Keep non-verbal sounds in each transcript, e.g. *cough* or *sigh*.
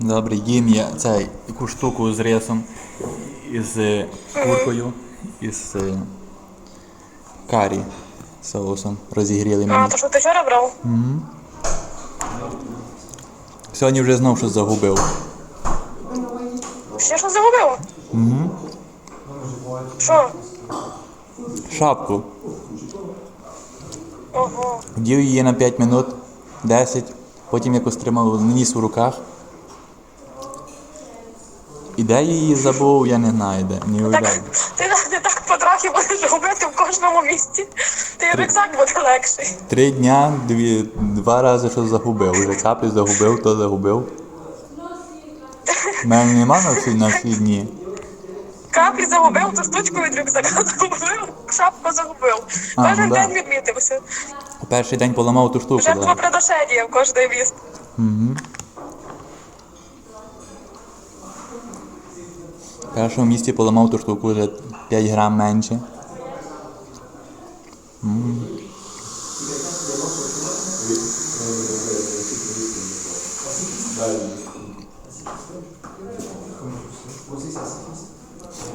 Добре, їм я цей, яку штуку з рисом, із е, куркою, із е, карі соусом. Розігріли А, то що ти вчора брав? Сьогодні вже знов щось загубив. Ще що загубив? Угу. Що? Шапку. Ого. Вдів її на 5 минут, 10, потім якось тримав ніс у руках. І де її забув, я не знаю де. Не Так, уявляю. ти не так потрохи будеш губити в кожному місці. Ти рюкзак буде легший. Три дня, дві, два рази що загубив. Вже каплю загубив, то загубив. У мене нема на всі, на всі дні. Каплі загубив, ту штучку від рюкзака *laughs* загубив, шапку загубив. А, Кожен ну да. день відмітився. Перший день поламав ту штуку. Жертва Да. приношення в кожне місце. В першому місці поламав ту штуку вже 5 грам менше. М.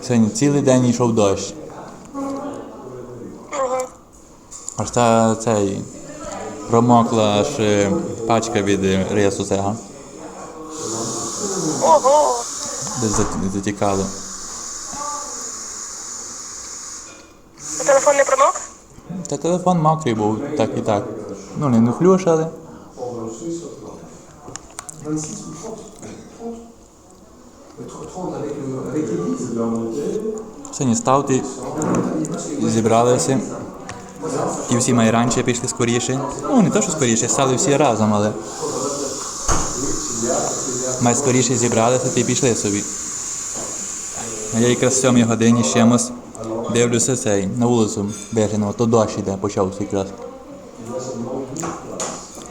Сьогодні цілий день йшов дощ. Аж та цей промокла аж е, пачка від рису цього, Ого. Десь затікало. Телефон не промок? Та телефон мокрий був, так і так. Ну, не нухлюшали. Сьогодні ставте, зібралися. І всі майранчі пішли скоріше. Ну, не то, що скоріше, стали всі разом, але. Май скоріше зібралися й пішли собі. А я якраз в сьомій годині чимось дивлюся цей на вулицю виженого, то дощ іде, почався якраз.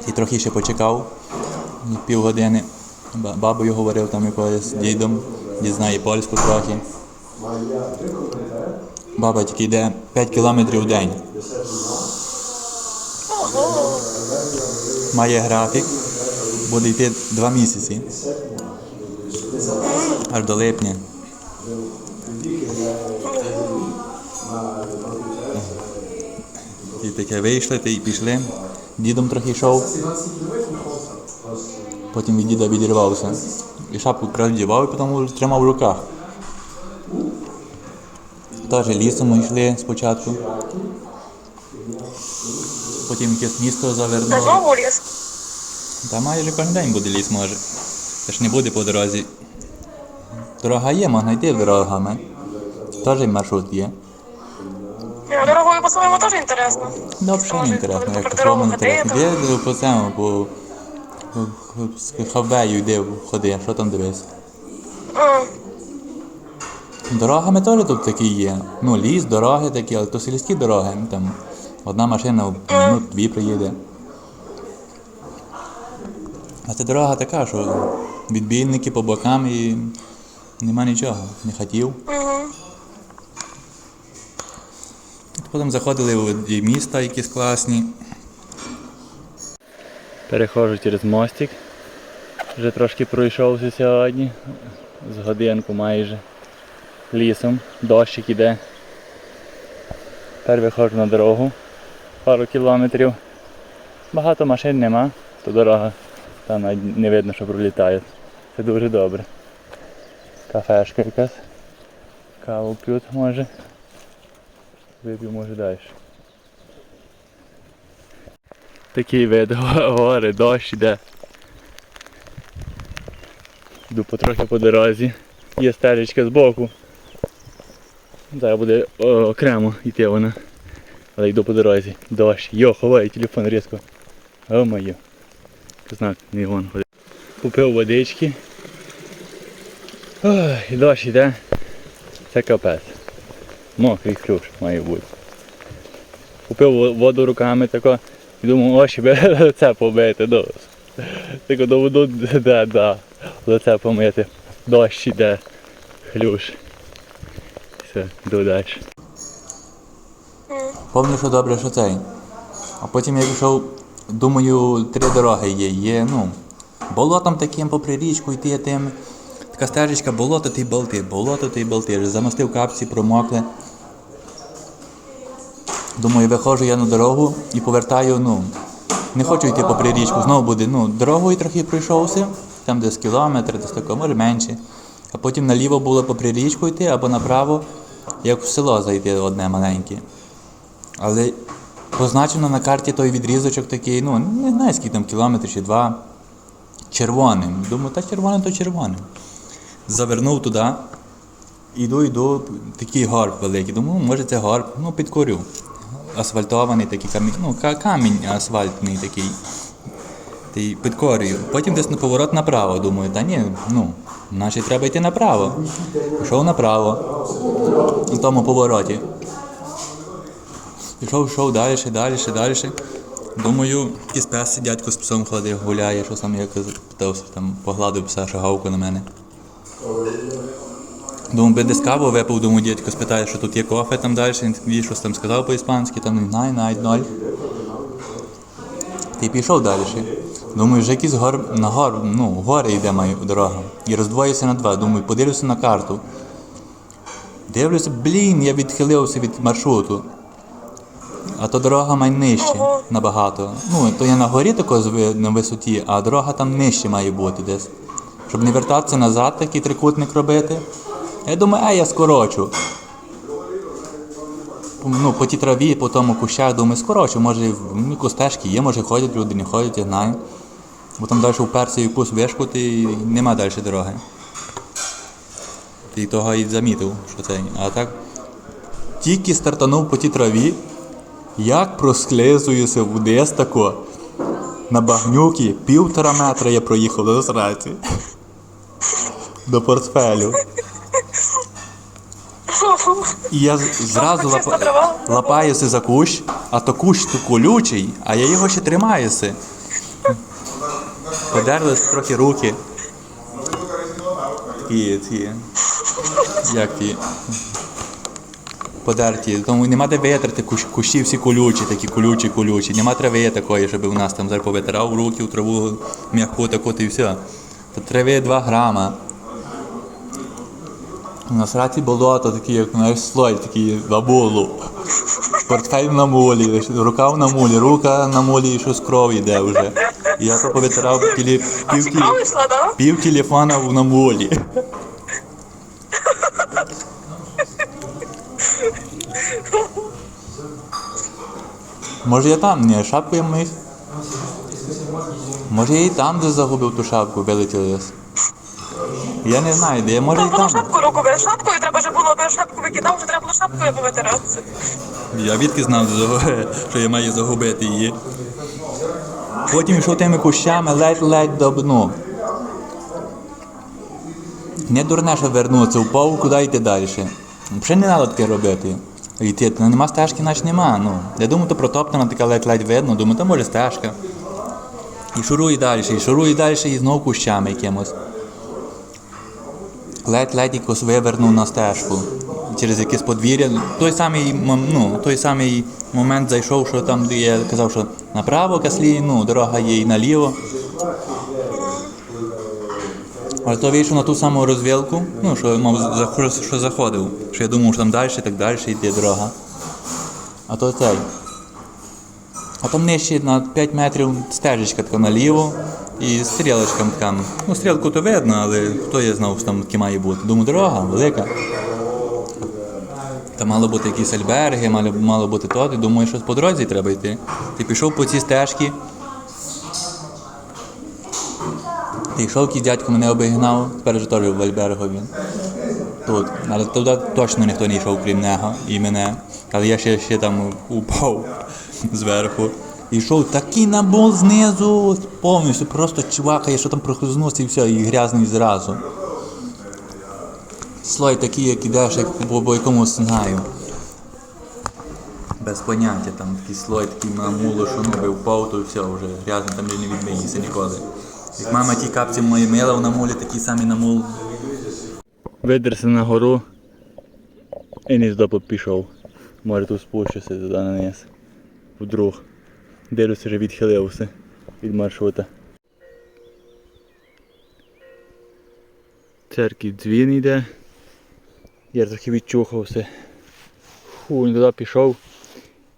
І трохи ще почекав, півгодини. Бабою говорив там якоюсь дідом, дід знає польську трохи. Баба тільки йде 5 кілометрів в день. Має графік, буде йти 2 місяці. Аж до липня. І таке вийшли, та й пішли. Дідом трохи йшов. Потім від діда відірвався. І шапку продівав, і потім тримав в руках. Теж лісом йшли спочатку. Потім якесь місто завернули. Та майже кожен день буде ліс може. Та ж не буде по дорозі. Дорога є, можна йти дорогами. Теж маршрут є. Ну, Дорогою по-своєму теж інтересно. Ну, взагалі не інтересно, як по інтересно. Де по цьому, по, по, йди, ходи, що там дивись. Дорогами теж тут такі є. Ну, ліс, дороги такі, але то сільські дороги. ну, Там одна машина минут дві приїде. А це дорога така, що відбійники по бокам і нема нічого, не хотів. угу. Потім заходили в міста якісь класні. Переходжу через мостик. Вже трошки пройшовся сьогодні. З годинку майже. Лісом. Дощик іде. Тепер виходжу на дорогу. Пару кілометрів. Багато машин нема, то дорога. Там навіть не видно, що пролітають. Це дуже добре. Кафешка якась. Каву п'ють може. Вип'ю може далі. Такий вид гори, дощ іде. Йду потрохи по дорозі. Є стежечка збоку. Зараз буде о, окремо йти вона. Але йду по дорозі. Дощ. Йо, ховай телефон різко. О моє. Знак не ходить. Купив водички. Ой, і дощ іде. Це капець. Мокрий ключ має бути. Купив воду руками тако, і думав, о, щоб *laughs* лице побити. Ну, тако до воду, да, да, лице помити. Дощ іде, хлюш. Все, йду далі. Пам'ятаю, що добре, що цей. А потім я пішов, думаю, три дороги є. Є, ну, Болотом таким попри річку йти тим. Така стежечка, болото й болти, болото й болти. Замостив капці, промокли. Думаю, виходжу я на дорогу і повертаю, ну, не хочу йти попри річку, знову буде, ну, дорогою трохи пройшовся, там десь кілометр, десь тако, може менше. А потім наліво було попри річку йти або направо, як в село зайти одне маленьке. Але позначено на карті той відрізочок такий, ну, не знаю, скільки там кілометр чи два. Червоним. Думаю, та червоним, то червоним. Завернув туди. Іду, йду, такий горб великий. Думаю, може це горб, ну підкорю. Асфальтований такий камінь, ну камінь асфальтний такий. Та й підкорюю. Потім десь на поворот направо. Думаю, та ні, ну, значить треба йти направо. Пішов направо. На тому повороті. Пішов, йшов далі, далі, далі. Думаю, якийсь пес дядько з псом ходив, гуляє, що сам я питався, там погладив пса, що гавку на мене. Думаю, би десь каву випив, думаю, дядько спитає, що тут є кофе там далі, він щось там сказав по-іспанськи, там не знаю, навіть ноль. Ти пішов далі. Думаю, вже якийсь гор, на гор, ну, гори йде моя дорога. І роздвоюся на два. Думаю, подивлюся на карту. Дивлюся, блін, я відхилився від маршруту. А то дорога має нижче набагато. Ну, то я на горі тако на висоті, а дорога там нижче має бути десь. Щоб не вертатися назад, такий трикутник робити. Я думаю, а я скорочу. Ну, по тій траві, по тому кущах, думаю, скорочу, може в ну, є, може ходять люди, не ходять, я знаю. Бо там далі вперся якусь вишку, і нема далі дороги. Ти того і замітив, що це. А так, тільки стартанув по тій траві, як просклизуюся вниз тако. На багнюки півтора метра я проїхав до сраці. До портфелю. І я зразу трава. лапаюся за кущ, а то кущ то колючий, а я його ще тримаюся. Подерлися трохи руки. Такі ці. Як ті. Подерті. Тому нема де витерти кущ, кущі всі колючі, такі колючі, колючі. Нема трави такої, щоб у нас там зараз повитирав руки в траву м'яку таку і все. То трави 2 грама. На сраці болото, такі, як знаєш, слой, такий на мулу. Портфель на мулі, рукав на мулі, рука на мулі і щось кров йде вже. І я то повитирав пів, йшла, да? пів телефона на мулі. Може я там, ні, шапку я мив. Може я і там де загубив ту шапку, вилетіли. Я не знаю, де я може і було там. шапку руку бив шапкою, треба вже було би шапку викидав, вже треба було шапкою повитиратися. Я відки знав, що я маю загубити її. Потім йшов тими кущами ледь-ледь до. Не дурне, що вернутися, впав, куди йти далі. Взагалі не треба таке робити. Йти, ну, нема стежки, наче нема. Ну. Я думаю, то протоптана така ледь-ледь видно, думаю, то може стежка. І шурую далі, і шурую далі, і знову кущами якимось. Ледь-ледь якось вивернув на стежку через якесь подвір'я. Той самий, ну, той самий момент зайшов, що там, я казав, що направо каслі, ну, дорога є і наліво. Але то вийшов на ту саму розвілку, ну, що, мав, що заходив. Що я думав, що там далі, так далі йде дорога. А то цей. А там нижче на 5 метрів стежечка така наліво і стрілочка така. Ну, стрілку то видно, але хто я знав, що там таке має бути. Думаю, дорога велика. Та мало бути якісь альберги, мало, мало бути то, ти думаю, що по дорозі треба йти. Ти пішов по цій стежці. Ти йшов, якийсь дядько мене обігнав, тепер вже теж в Альбергові. Тут. Але туди точно ніхто не йшов, крім нього і мене. Але я ще, ще там упав зверху. І йшов такий набол знизу, повністю, просто чувакає, що там прохлизнувся і все, і грязний зразу. Слой такий, як ідеш, як по, по якомусь знаю. Без поняття, там такий слой, такий намуло, що ну впав, то все вже грязно, там не відмиється ніколи. Як мама ті капці мої мила в намулі, такий самий намул. Видерся на гору і не туди пішов. Може тут спущуся туди на низ. Вдруг. Дивлюся, вже відхилився від маршрута. церкві дзвін йде. Я трохи відчухався. Фу, він туди пішов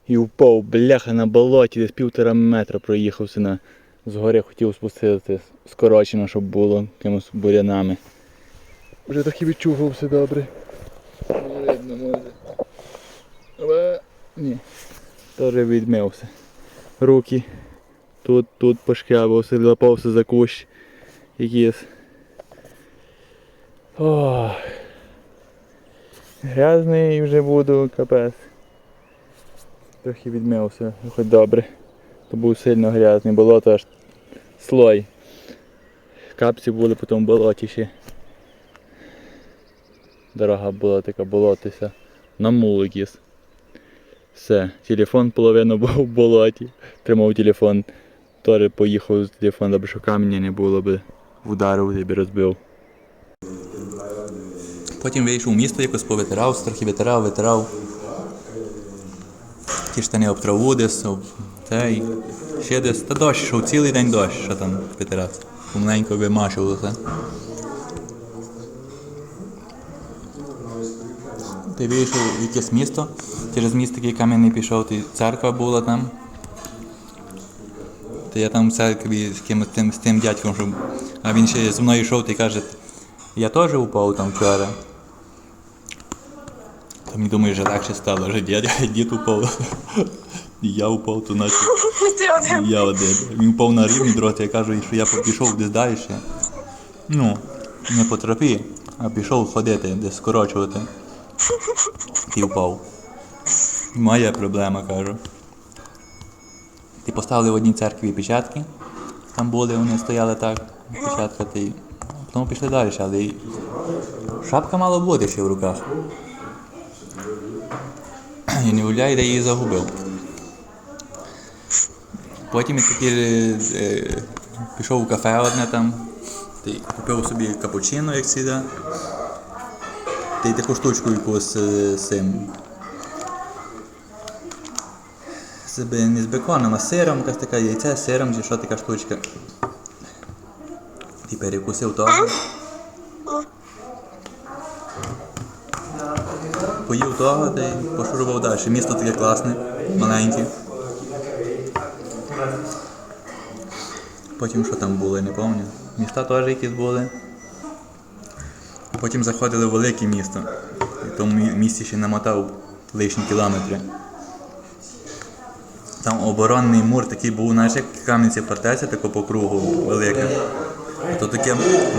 і впав, бляха на болоті, десь півтора метра проїхався на згори, хотів спуститися скорочено, щоб було якимось бурянами. Вже трохи відчухався добре. Не видно, може. Але ні. Теж відмився. Руки. Тут, тут пошкрябався, лапався за кущ якийсь. Ох. Грязний вже буду, капець. Трохи відмився, хоч добре. То був сильно грязний, болото аж слой. Капці були по тому болоті ще. Дорога була така болотися. На мул якийсь. Все, телефон половину був в болоті. Тримав телефон. Теж поїхав з телефоном, аби що каміння не було би. Вдарив і розбив. Потім вийшов в місто, якось повитирав, трохи витирав, витирав. Ті штани об траву десь, об цей. Ще десь. Та дощ, йшов цілий день дощ, що там витирався. Помаленько вимашувалося. Ти вийшов в якесь місто, через міст такий кам'яний пішов, ти церква була там. Та я там в церкві з кимось тим, з тим дядьком, що... а він ще зі мною йшов, ти каже, я теж упав там вчора. Та мені думаю, що легше стало, що *laughs* дід упав. І я упав, то наче *laughs* Ти один. я один. Він впав на рівні дроти, я кажу, що я пішов десь далі. Ну, не по тропі, а пішов ходити, десь скорочувати. І впав. Моя проблема, кажу. Ти поставили в одній церкві печатки. Там були, вони стояли так, печатка, ти. Потім пішли далі, але шапка мала бути ще в руках. *clears throat* Я не уявляю, де її загубив. Потім я таки е, пішов у кафе одне там, ти купив собі капучино, як. Та й таку штучку якусь е, з цим. З, не з беконом, а з сиром, якась така яйце з сиром, чи що така штучка. Ти перекусив того. Поїв того, та й пошурував далі. Місто таке класне, маленьке. Потім що там було, не пам'ятаю. Міста теж якісь були. Потім заходили в велике місто. І в тому мі- місті ще намотав лишні кілометри. Там оборонний мур такий був, знаєш, як кам'янці фортеця, тако по кругу велике. А то таке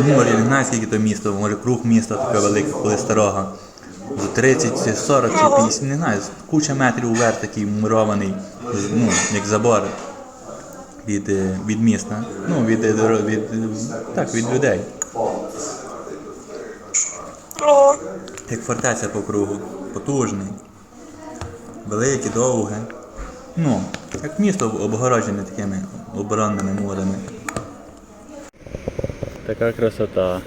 мур, я не знаю скільки то місто, може круг міста таке велике, коли старого. За 30, чи 40 чи 50, не знаю, куча метрів вверх такий мурований, ну, як забор від, е, від міста. Ну, від, е, від, е, так, від людей. Як фортеця по кругу. Потужний. Велике, довге. Ну, як місто обгороджене такими оборонними мурами. Така красота.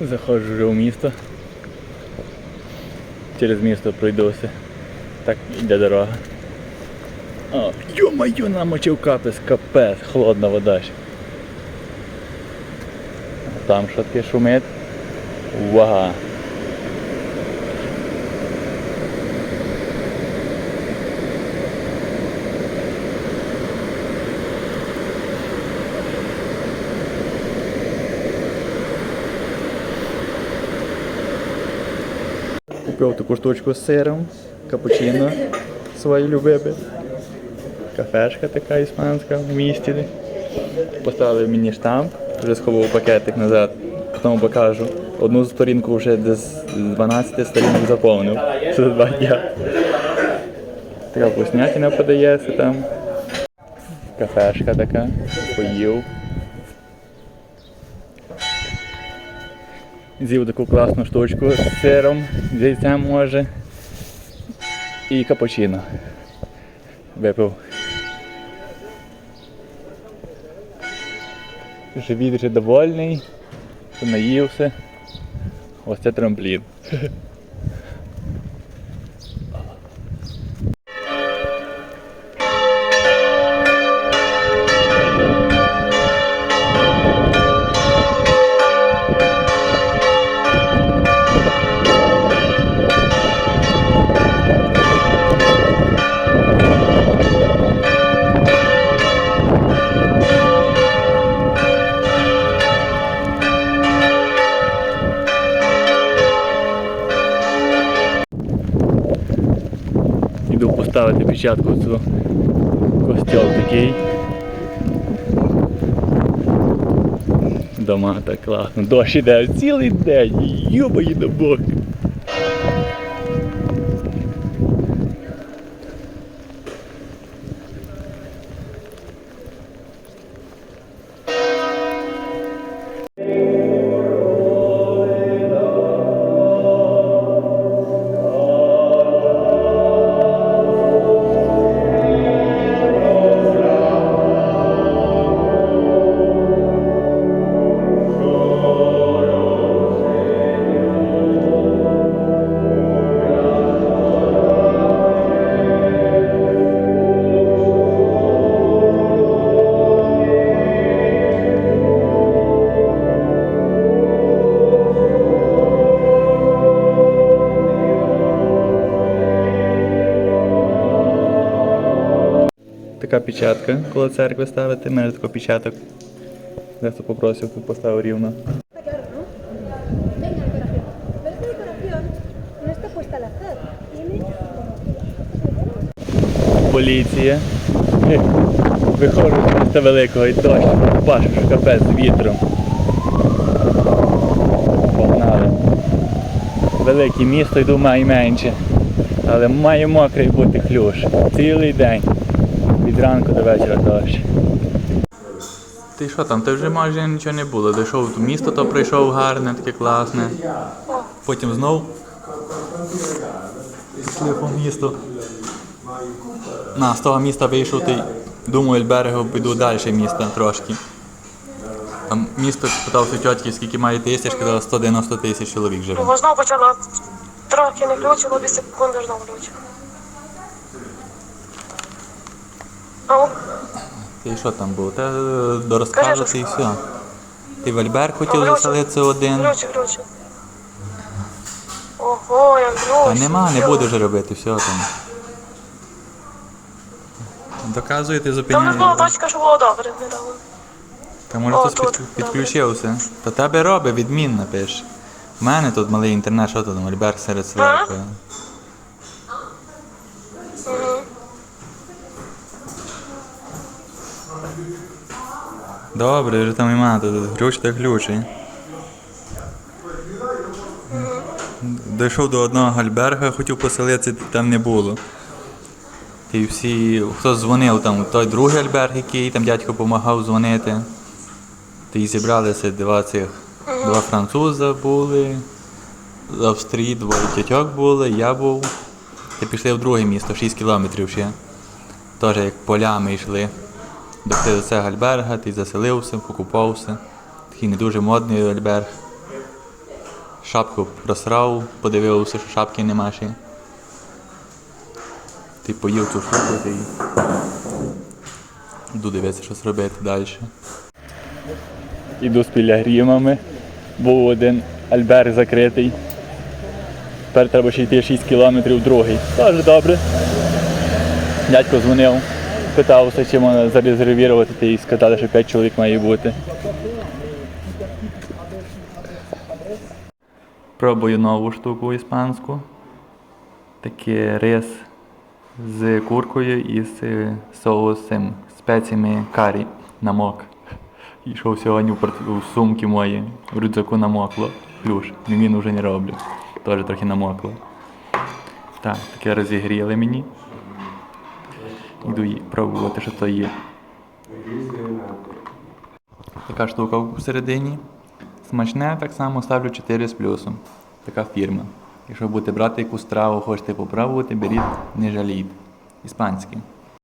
Заходжу вже в місто. Через місто пройдуся. Так йде дорога. О, йо-моє, намочив капець, капець, холодна вода. Там що таке шумить. Вага. Купив таку штучку з сиром, капучино своє любиме. Кафешка така іспанська в місті. Поставили мені штамп, вже сховав пакетик назад, потім покажу. Одну сторінку вже десь з 12 сторінок заповнив за два дня. Така вкуснятина подається там. Кафешка така, поїв. З'їв таку класну штучку з сиром, з яйцем може. І капучино. Випив. Живіт вже довольний, наївся. Ось це трамплін. Печатку цю костюм такий. Дома так класно. Дощ іде цілий день. Йобаї на бок. Печатка коло церкви ставити, в мене такий печаток. Дехто попросив, тут поставив рівно. Поліція. *laughs* Виходжу з міста великого і дощ, що капець з вітром. Погнали. Велике місто йду має менше. Але має мокрий бути хлюш. Цілий день. Від ранку до вечора дощ. Ти що там? Ти вже майже нічого не було. Дійшов в місто, то прийшов гарне, таке класне. Потім знов пішли по місту. На, з того міста вийшов ти. Думаю, Ельберегу піду далі міста трошки. Там місто питався тьотки, скільки має тисяч, казала 190 тисяч чоловік живе. Бо знову почала трохи не включило, 2 секунди знову включило. Ти що там було? Та е, дорозказувати і все. Ти в Альберг хотів Глючу. заселитися один. глючу, глючу. Ого, як глючу. Та нема, не буде вже робити, все там. Доказуєте, Там не зупиняєте. була точка, що було добре недавно. Та може О, хтось тут, під, добре. підключився. Та тебе робить, відмінно пиш. У мене тут малий інтернет, що тут, Альберг серед села. Добре, вже там нема, тут ключ та ключі. Дійшов до одного Гальберга, хотів поселитися, там не було. І всі, хто дзвонив, там той другий Альберг, який там дядько допомагав дзвонити. Ти зібралися два цих, два француза були, з Австрії двоє тітьок були, я був. І пішли в друге місто, 6 кілометрів ще. Теж як полями йшли. До цього Альберга, ти заселився, покупався. Такий не дуже модний Альберг. Шапку просрав, подивився, що шапки нема ще. Ти поїв цю шапку й йду дивитися, щось робити далі. Іду з пілягримами. Був один альберг закритий. Тепер треба ще йти 6 кілометрів другий. Теж добре. Дядько дзвонив, питався, чи можна зарезервувати, і сказали, що 5 чоловік має бути. Пробую нову штуку іспанську. Таке рис з куркою і з соусом, спеціями карі намок. Йшов сьогодні в, порт- в сумки мої, в рюкзаку намокло. Плюш, він вже не роблю. Теж трохи намокло. Так, таке розігріли мені. Йду пробувати, що то є. Така штука всередині. Смачне, так само ставлю 4 з плюсом. Така фірма. Якщо будете брати якусь страву, хочете попробувати, беріть, не жаліть. Іспанське.